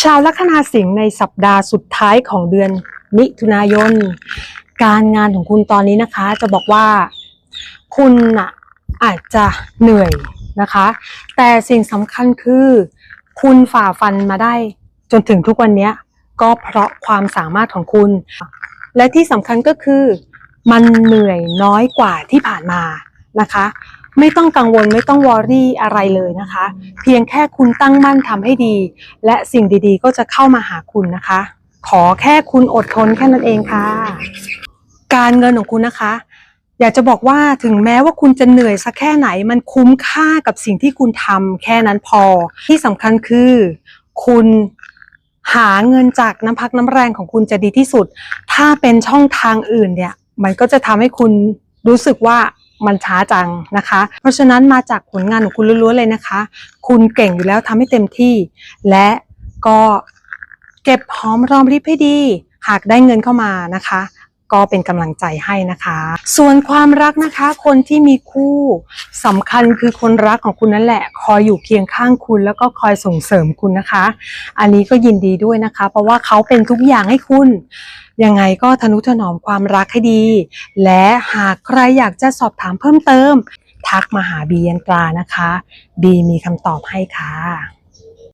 ชาวลัคนาสิงห์ในสัปดาห์สุดท้ายของเดือนมิถุนายน การงานของคุณตอนนี้นะคะ จะบอกว่าคุณน่ะอาจจะเหนื่อยนะคะ แต่สิ่งสำคัญคือ คุณฝ่าฟันมาได้จนถึงทุกวันนี้ก็เพราะความสามารถของคุณ และที่สำคัญก็คือ มันเหนื่อยน้อยกว่าที่ผ่านมานะคะ ไม่ต้องกังวลไม่ต้องวอรี่อะไรเลยนะคะ เพียงแค่คุณตั้งมั่นทำให้ดี และสิ่งดีๆ ก็จะเข้ามาหาคุณนะคะ ขอแค่คุณอดทนแค่นั้นเองค่ะ การเงินของคุณนะคะ อยากจะบอกว่าถึงแม้ว่าคุณจะเหนื่อยสักแค่ไหน มันคุ้มค่ากับสิ่งที่คุณทำแค่นั้นพอ ที่สำคัญคือคุณหาเงินจากน้ำพักน้ำแรงของคุณจะดีที่สุด ถ้าเป็นช่องทางอื่นเนี่ย มันก็จะทำให้คุณรู้สึกว่า มันช้าจังนะคะ เพราะฉะนั้นมาจากผลงานของคุณล้วนๆเลยนะคะ คุณเก่งอยู่แล้วทำให้เต็มที่ และก็เก็บหอมรอมริบให้ดี หากได้เงินเข้ามานะคะ ก็เป็นกำลังใจให้นะคะ ส่วนความรักนะคะ คนที่มีคู่สำคัญคือคนรักของคุณนั่นแหละ คอยอยู่เคียงข้างคุณ แล้วก็คอยส่งเสริมคุณนะคะ อันนี้ก็ยินดีด้วยนะคะ เพราะว่าเขาเป็นทุกอย่างให้คุณยังไงก็ทนุถนอมความรักให้ดี และหากใครอยากจะสอบถามเพิ่มเติม ทักมาหาบียันตรานะคะ บีมีคำตอบให้ค่ะ